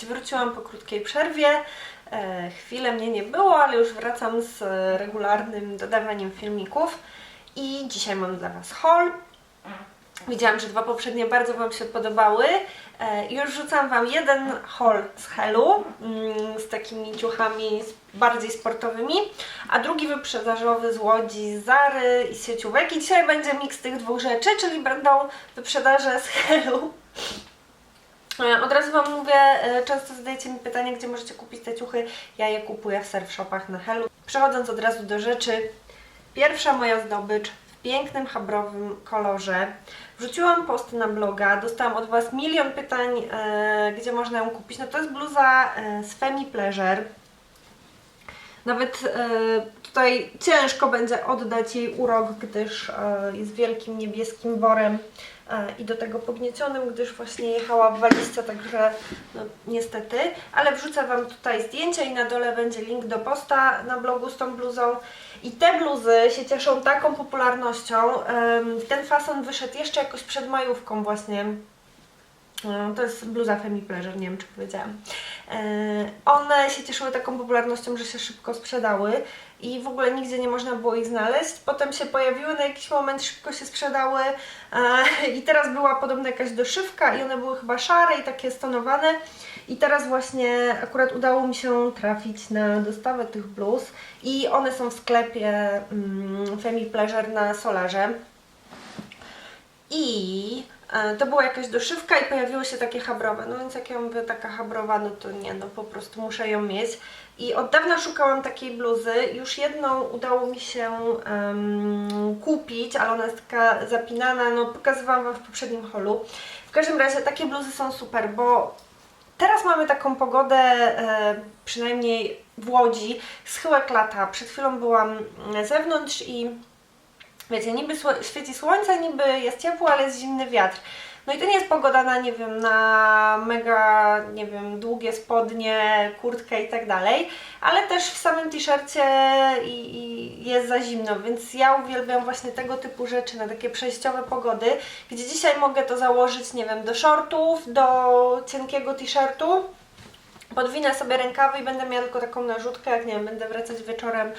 Cześć, wróciłam po krótkiej przerwie. E, chwilę mnie nie było, ale już wracam z regularnym dodawaniem filmików. I dzisiaj mam dla Was haul. Widziałam, że dwa poprzednie bardzo Wam się podobały. E, już rzucam Wam jeden haul z Helu, mm, z takimi ciuchami bardziej sportowymi, a drugi wyprzedażowy z Łodzi, z Zary i z sieciówek. I dzisiaj będzie miks tych dwóch rzeczy, czyli będą wyprzedaże z Helu. Od razu Wam mówię, e, często zadajecie mi pytanie, gdzie możecie kupić te ciuchy. Ja je kupuję w surf shopach na Helu. Przechodząc od razu do rzeczy, pierwsza moja zdobycz w pięknym, habrowym kolorze. Wrzuciłam post na bloga, dostałam od Was milion pytań, e, gdzie można ją kupić. No to jest bluza e, z Femi Pleasure. Nawet e, tutaj ciężko będzie oddać jej urok, gdyż e, jest wielkim niebieskim worem e, i do tego pogniecionym, gdyż właśnie jechała w walizce, także no, niestety. Ale wrzucę Wam tutaj zdjęcia i na dole będzie link do posta na blogu z tą bluzą. I te bluzy się cieszą taką popularnością. Ten fason wyszedł jeszcze jakoś przed majówką właśnie. E, To jest bluza Femi Pleasure, nie wiem czy powiedziałam. One się cieszyły taką popularnością, że się szybko sprzedały i w ogóle nigdzie nie można było ich znaleźć. Potem się pojawiły na jakiś moment, szybko się sprzedały e, i teraz była podobna jakaś doszywka i one były chyba szare i takie stonowane. I teraz właśnie akurat udało mi się trafić na dostawę tych bluz i one są w sklepie mm, Femi Pleasure na Solarze. I e, to była jakaś doszywka i pojawiły się takie habrowe. No więc jak ja mówię taka habrowa, no to nie, no po prostu muszę ją mieć. I od dawna szukałam takiej bluzy. Już jedną udało mi się em, kupić, ale ona jest taka zapinana, no pokazywałam Wam w poprzednim holu. W każdym razie takie bluzy są super, bo Teraz mamy taką pogodę, e, przynajmniej w Łodzi, schyłek lata. Przed chwilą byłam na zewnątrz i wiecie, niby świeci słońce, niby jest ciepło, ale jest zimny wiatr. No i to nie jest pogoda na, nie wiem, na mega, nie wiem, długie spodnie, kurtkę i tak dalej, ale też w samym t-shircie i, i jest za zimno, więc ja uwielbiam właśnie tego typu rzeczy na takie przejściowe pogody, gdzie dzisiaj mogę to założyć, nie wiem, do shortów, do cienkiego t-shirtu, podwinę sobie rękawy i będę miała tylko taką narzutkę, jak nie wiem, będę wracać wieczorem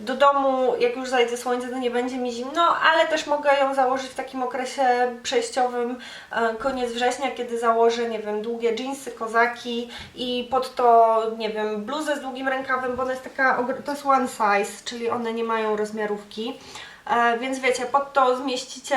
do domu, jak już zajdzie słońce, to nie będzie mi zimno, ale też mogę ją założyć w takim okresie przejściowym, e, koniec września, kiedy założę, nie wiem, długie dżinsy, kozaki i pod to, nie wiem, bluzę z długim rękawem, bo ona jest taka, to jest one size, czyli one nie mają rozmiarówki, e, więc wiecie, pod to zmieścicie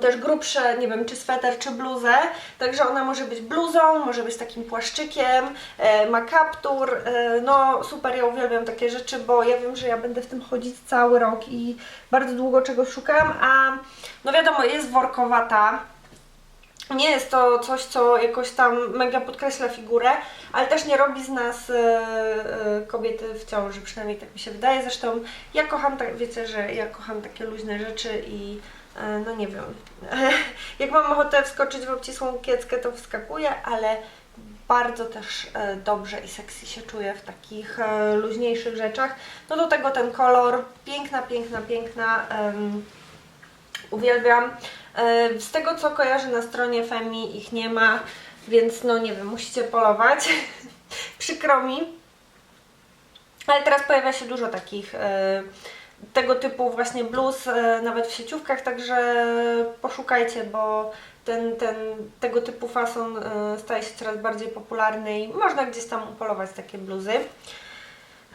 też grubsze, nie wiem, czy sweter, czy bluzę. Także ona może być bluzą, może być takim płaszczykiem, e, ma kaptur. E, no super, ja uwielbiam takie rzeczy, bo ja wiem, że ja będę w tym chodzić cały rok i bardzo długo czegoś szukam, a no wiadomo, jest workowata. Nie jest to coś, co jakoś tam mega podkreśla figurę, ale też nie robi z nas e, e, kobiety w ciąży, przynajmniej tak mi się wydaje. Zresztą ja kocham, tak, wiecie, że ja kocham takie luźne rzeczy i no nie wiem, jak mam ochotę wskoczyć w obcisłą kieckę, to wskakuję, ale bardzo też e, dobrze i sexy się czuję w takich e, luźniejszych rzeczach. No do tego ten kolor, piękna, piękna, piękna. em, uwielbiam. E, Z tego co kojarzę na stronie Femi ich nie ma, więc no nie wiem, musicie polować. Przykro mi. Ale teraz pojawia się dużo takich e, tego typu właśnie bluz, e, nawet w sieciówkach, także poszukajcie, bo ten, ten, tego typu fason e, staje się coraz bardziej popularny i można gdzieś tam upolować takie bluzy.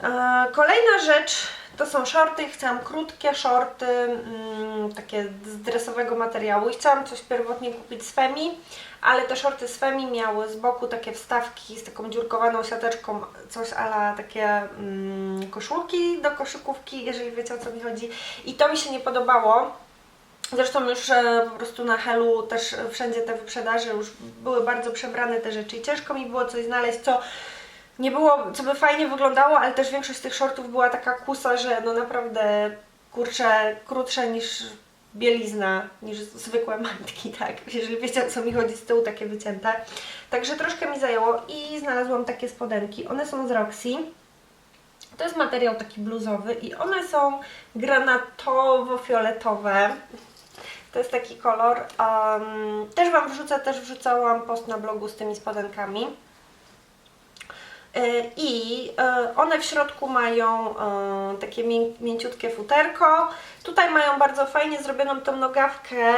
E, Kolejna rzecz to są shorty. Chciałam krótkie shorty, mm, takie z dresowego materiału i chciałam coś pierwotnie kupić z Femi, ale te shorty z Femi miały z boku takie wstawki z taką dziurkowaną siateczką, coś ala takie mm, koszulki do koszykówki, jeżeli wiecie o co mi chodzi. I to mi się nie podobało. Zresztą już e, po prostu na Helu też wszędzie te wyprzedaże już były bardzo przebrane te rzeczy i ciężko mi było coś znaleźć, co nie było, co by fajnie wyglądało, ale też większość z tych shortów była taka kusa, że no naprawdę kurczę, krótsze niż bielizna, niż zwykłe majtki, tak? Jeżeli wiecie co mi chodzi, z tyłu takie wycięte. Także troszkę mi zajęło i znalazłam takie spodenki. One są z Roxy. To jest materiał taki bluzowy i one są granatowo-fioletowe. To jest taki kolor. Um, też Wam wrzucę, też wrzucałam post na blogu z tymi spodenkami. Y, I y, one w środku mają y, takie mię- mięciutkie futerko. Tutaj mają bardzo fajnie zrobioną tą nogawkę.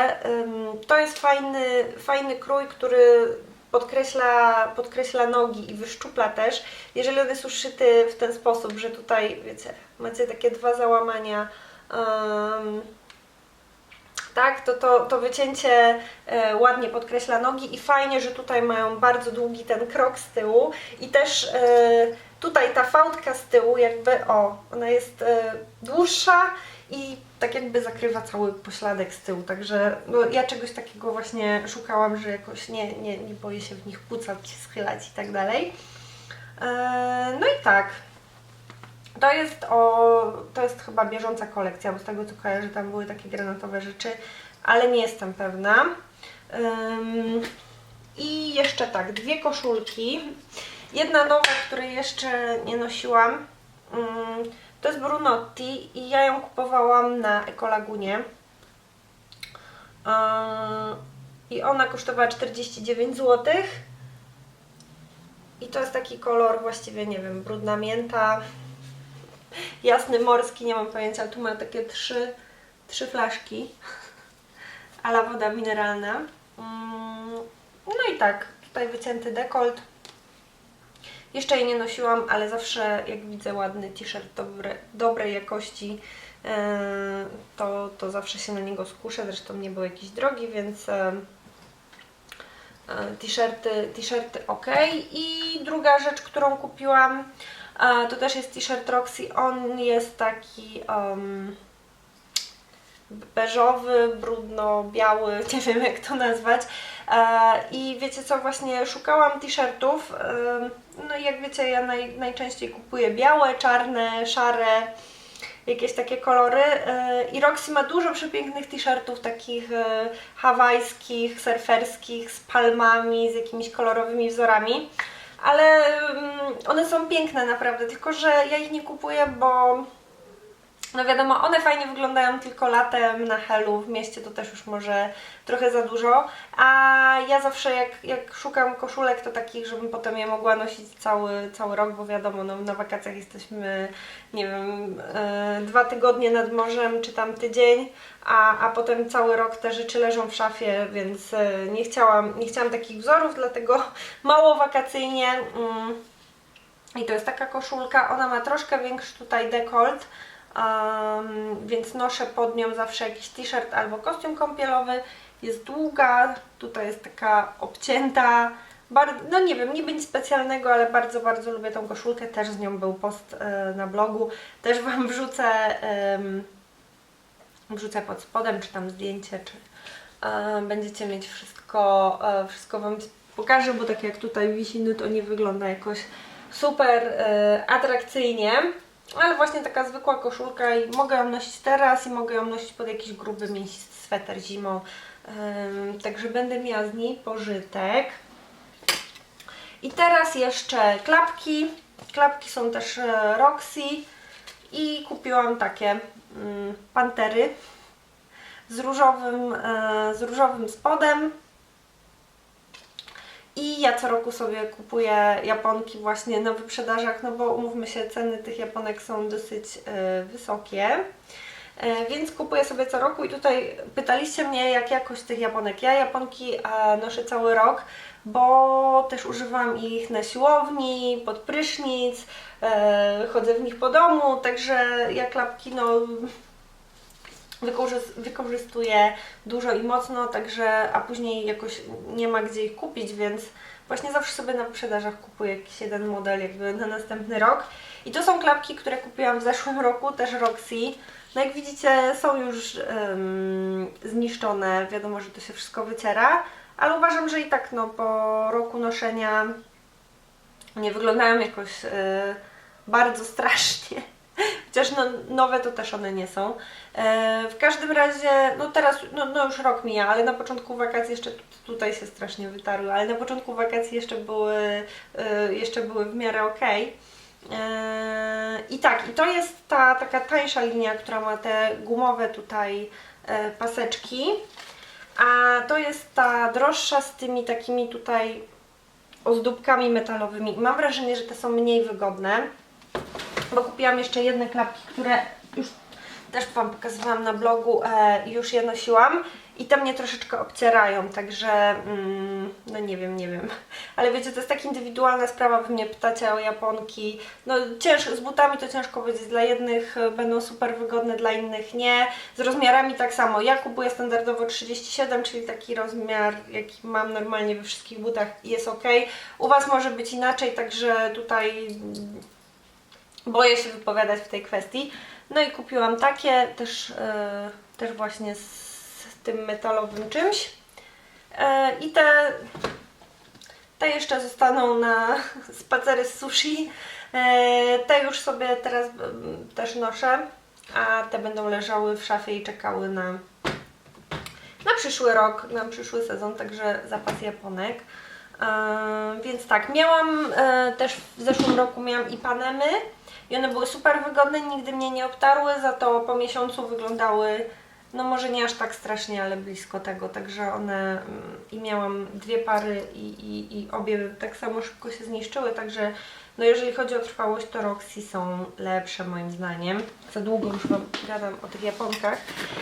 To jest fajny, fajny krój, który podkreśla, podkreśla nogi i wyszczupla też. Jeżeli on jest uszyty w ten sposób, że tutaj, wiecie, macie takie dwa załamania. Tak, to, to, to wycięcie e, ładnie podkreśla nogi i fajnie, że tutaj mają bardzo długi ten krok z tyłu i też e, tutaj ta fałdka z tyłu jakby, o, ona jest e, dłuższa i tak jakby zakrywa cały pośladek z tyłu, także no, ja czegoś takiego właśnie szukałam, że jakoś nie, nie, nie boję się w nich pucać, schylać i tak dalej. No i tak, to jest o, to jest chyba bieżąca kolekcja, bo z tego co kojarzę tam były takie granatowe rzeczy, ale nie jestem pewna. I jeszcze tak, dwie koszulki. Jedna nowa, której jeszcze nie nosiłam, to jest Brunotti i ja ją kupowałam na Ekolagunie. Ym, I ona kosztowała 49 zł. I to jest taki kolor właściwie, nie wiem, brudna mięta, jasny morski, nie mam pojęcia, tu ma takie trzy, trzy flaszki, ala woda mineralna. Mm, No i tak, tutaj wycięty dekolt. Jeszcze jej nie nosiłam, ale zawsze jak widzę ładny t-shirt dobre, dobrej jakości, yy, to, to zawsze się na niego skuszę. Zresztą nie był jakiś drogi, więc yy, yy, t-shirty, t-shirty ok. I druga rzecz, którą kupiłam, to też jest t-shirt Roxy. On jest taki um, beżowy, brudno-biały, nie wiem jak to nazwać. E, I wiecie co, właśnie szukałam t-shirtów. No i jak wiecie, ja naj, najczęściej kupuję białe, czarne, szare, jakieś takie kolory. E, I Roxy ma dużo przepięknych t-shirtów, takich e, hawajskich, surferskich, z palmami, z jakimiś kolorowymi wzorami ale mm, one są piękne naprawdę, tylko że ja ich nie kupuję, bo no wiadomo, one fajnie wyglądają tylko latem na helu, w mieście to też już może trochę za dużo, a ja zawsze jak, jak szukam koszulek to takich, żebym potem je mogła nosić cały, cały rok, bo wiadomo, no, na wakacjach jesteśmy, nie wiem, e, dwa tygodnie nad morzem, czy tam tydzień, a, a potem cały rok te rzeczy leżą w szafie, więc e, nie chciałam, nie chciałam takich wzorów, dlatego mało wakacyjnie. Mm, i to jest taka koszulka, ona ma troszkę większy tutaj dekolt, um, więc noszę pod nią zawsze jakiś t-shirt albo kostium kąpielowy. Jest długa, tutaj jest taka obcięta. No nie wiem, niby nic specjalnego, ale bardzo, bardzo lubię tą koszulkę. Też z nią był post e, na blogu. Też Wam wrzucę, em, wrzucę pod spodem, czy tam zdjęcie, czy e, będziecie mieć wszystko, e, wszystko Wam pokażę, bo tak jak tutaj wisi, no to nie wygląda jakoś super e, atrakcyjnie, ale właśnie taka zwykła koszulka i mogę ją nosić teraz i mogę ją nosić pod jakiś gruby, mięsisty sweter zimą, także będę miała z niej pożytek. I teraz jeszcze klapki, klapki są też e, Roxy i kupiłam takie mm, pantery z różowym, e, z różowym spodem. I ja co roku sobie kupuję japonki właśnie na wyprzedażach, no bo umówmy się, ceny tych japonek są dosyć e, wysokie. E, Więc kupuję sobie co roku i tutaj pytaliście mnie jak jakość tych japonek. Ja japonki noszę cały rok, bo też używam ich na siłowni, pod prysznic, e, chodzę w nich po domu, także ja klapki no wykorzys- wykorzystuję dużo i mocno, także a później jakoś nie ma gdzie ich kupić, więc właśnie zawsze sobie na wyprzedażach kupuję jakiś jeden model jakby na następny rok. I to są klapki, które kupiłam w zeszłym roku, też Roxy. No jak widzicie są już zniszczone, wiadomo, że to się wszystko wyciera, ale uważam, że i tak no po roku noszenia nie wyglądają jakoś e, bardzo strasznie. Chociaż no, nowe to też one nie są. E, w każdym razie, no teraz, no, no już rok mija, ale na początku wakacji jeszcze tu- tutaj się strasznie wytarły, ale na początku wakacji jeszcze były, e, jeszcze były w miarę okej. E, I tak, i to jest ta taka tańsza linia, która ma te gumowe tutaj e, paseczki. A to jest ta droższa z tymi takimi tutaj ozdóbkami metalowymi. Mam wrażenie, że te są mniej wygodne, bo kupiłam jeszcze jedne klapki, które już też Wam pokazywałam na blogu e, i już je nosiłam i te mnie troszeczkę obcierają, także mm, no nie wiem, nie wiem. Ale wiecie, to jest tak indywidualna sprawa, Wy mnie pytacie o japonki. No ciężko, z butami to ciężko powiedzieć, dla jednych e, będą super wygodne, dla innych nie. Z rozmiarami tak samo. Ja kupuję standardowo 37, czyli taki rozmiar, jaki mam normalnie we wszystkich butach jest ok. U Was może być inaczej, także tutaj boję się wypowiadać w tej kwestii. No i kupiłam takie, też, e, też właśnie z tym metalowym czymś. E, I te, te jeszcze zostaną na spacery z sushi. E, te już sobie teraz też noszę, a te będą leżały w szafie i czekały na, na przyszły rok, na przyszły sezon, także zapas japonek. Więc tak, miałam też w zeszłym roku miałam i panemy i one były super wygodne, nigdy mnie nie obtarły, za to po miesiącu wyglądały no może nie aż tak strasznie, ale blisko tego, także one mm, i miałam dwie pary i, i, i obie tak samo szybko się zniszczyły, także no jeżeli chodzi o trwałość, to Roxy są lepsze moim zdaniem. Za długo już Wam gadam o tych japonkach.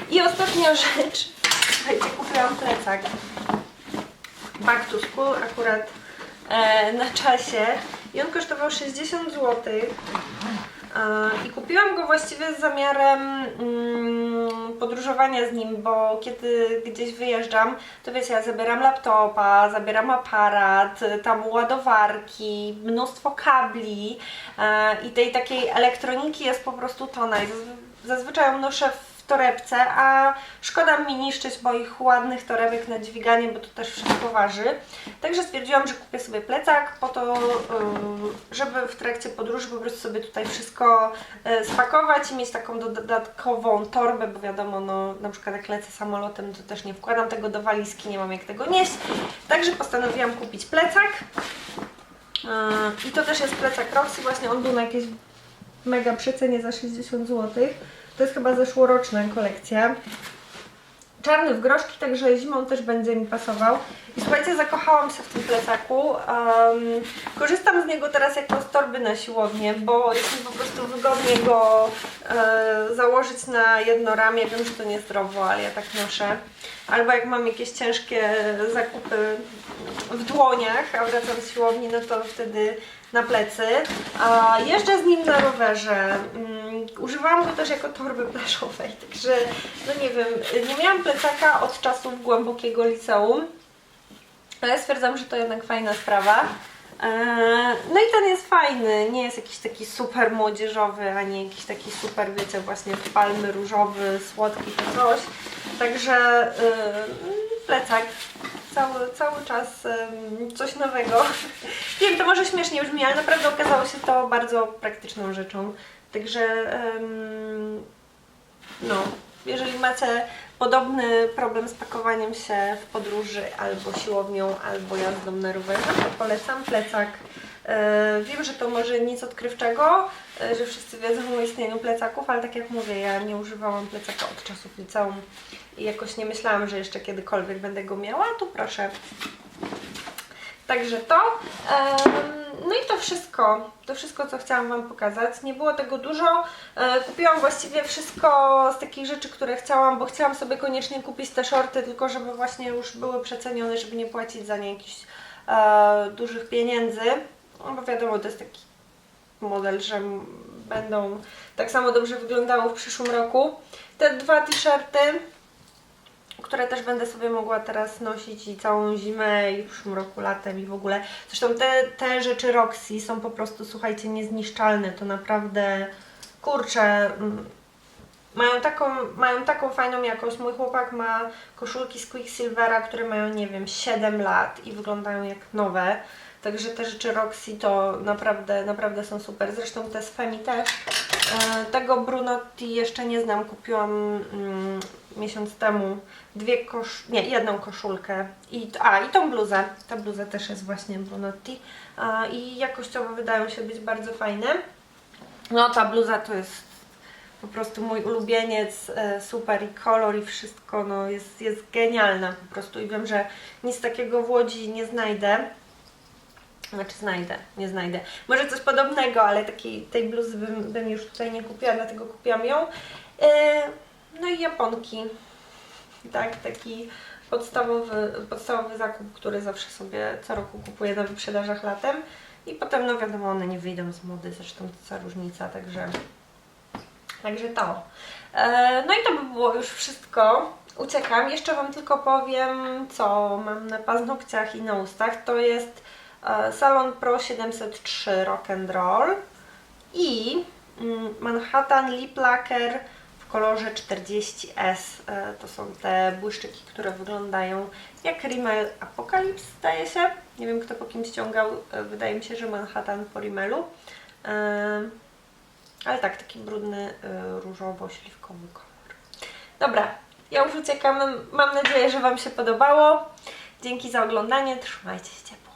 I ostatnia rzecz, słuchajcie, kupiłam plecak. Back to school akurat na czasie i on kosztował 60 zł. I kupiłam go właściwie z zamiarem mm, podróżowania z nim, bo kiedy gdzieś wyjeżdżam, to wiecie, ja zabieram laptopa, zabieram aparat, tam ładowarki, mnóstwo kabli e, i tej takiej elektroniki jest po prostu tona. I zazwy- zazwyczaj ją noszę w torebce, a szkoda mi niszczyć moich ładnych torebek na dźwiganie, bo to też wszystko waży. Także stwierdziłam, że kupię sobie plecak po to, ym, żeby w trakcie podróży po prostu sobie tutaj wszystko e, spakować i mieć taką dodatkową torbę, bo wiadomo, no na przykład jak lecę samolotem, to też nie wkładam tego do walizki, nie mam jak tego nieść. Także postanowiłam kupić plecak. Yy, I to też jest plecak Roxy, właśnie on był na jakiejś mega przecenie za 60 zł. To jest chyba zeszłoroczna kolekcja. Czarny w groszki, także zimą też będzie mi pasował. I słuchajcie, zakochałam się w tym plecaku. Um, korzystam z niego teraz jako z torby na siłownię, bo jest mi po prostu wygodnie go e, założyć na jedno ramię. Wiem, że to niezdrowo, ale ja tak noszę. Albo jak mam jakieś ciężkie zakupy w dłoniach, a wracam z siłowni, no to wtedy na plecy. A jeżdżę z nim na rowerze. Mm, używałam go też jako torby plażowej, także no nie wiem, nie miałam plecaka od czasów głębokiego liceum, ale stwierdzam, że to jednak fajna sprawa. Eee, No i ten jest fajny, nie jest jakiś taki super młodzieżowy, ani jakiś taki super, wiecie, właśnie palmy różowy, słodki czy coś. Także yy, plecak cały, cały czas ym, coś nowego. Wiem, to może śmiesznie brzmi, ale naprawdę okazało się to bardzo praktyczną rzeczą. Także ym, no, jeżeli macie podobny problem z pakowaniem się w podróży albo siłownią, albo jazdą na rowerze, polecam plecak. E, Wiem, że to może nic odkrywczego, e, że wszyscy wiedzą o istnieniu plecaków, ale tak jak mówię, ja nie używałam plecaka od czasów liceum i jakoś nie myślałam, że jeszcze kiedykolwiek będę go miała, tu proszę. Także to. No i to wszystko. To wszystko, co chciałam Wam pokazać. Nie było tego dużo. E, Kupiłam właściwie wszystko z takich rzeczy, które chciałam, bo chciałam sobie koniecznie kupić te shorty, tylko żeby właśnie już były przecenione, żeby nie płacić za nie jakichś e, dużych pieniędzy. No bo wiadomo, to jest taki model, że będą tak samo dobrze wyglądały w przyszłym roku. Te dwa t-shirty które też będę sobie mogła teraz nosić i całą zimę i w przyszłym roku latem i w ogóle. Zresztą te, te rzeczy Roxy są po prostu, słuchajcie, niezniszczalne. To naprawdę, kurczę, mm, mają taką, mają taką fajną jakość. Mój chłopak ma koszulki z Quicksilvera, które mają, nie wiem, 7 lat i wyglądają jak nowe. Także te rzeczy Roxy to naprawdę, naprawdę są super. Zresztą te z Femi też. E, Tego Brunotti jeszcze nie znam. Kupiłam mm, miesiąc temu dwie kosz... nie, jedną koszulkę. I, a, i tą bluzę. Ta bluza też jest właśnie Brunotti. A, I jakościowo wydają się być bardzo fajne. No ta bluza to jest po prostu mój ulubieniec, e, super i kolor i wszystko, no jest, jest genialna po prostu i wiem, że nic takiego w Łodzi nie znajdę. Znaczy znajdę, nie znajdę. Może coś podobnego, ale takiej, tej bluzy bym, bym już tutaj nie kupiła, dlatego kupiłam ją. E, no i japonki. Tak, taki podstawowy, podstawowy zakup, który zawsze sobie co roku kupuję na wyprzedażach latem. I potem, no wiadomo, one nie wyjdą z mody, zresztą to co różnica, także, także to. E, no i to by było już wszystko. Uciekam. Jeszcze Wam tylko powiem, co mam na paznokciach i na ustach. To jest e, Salon Pro 703 Rock and Roll i mm, Manhattan Lip Lacquer w kolorze 40S. E, To są te błyszczyki, które wyglądają jak Rimmel Apocalypse, zdaje się. Nie wiem, kto po kim ściągał. E, Wydaje mi się, że Manhattan po Rimmelu. E, Ale tak, taki brudny, różowo-śliwkowy kolor. Dobra, ja już uciekam. Mam nadzieję, że Wam się podobało. Dzięki za oglądanie. Trzymajcie się ciepło.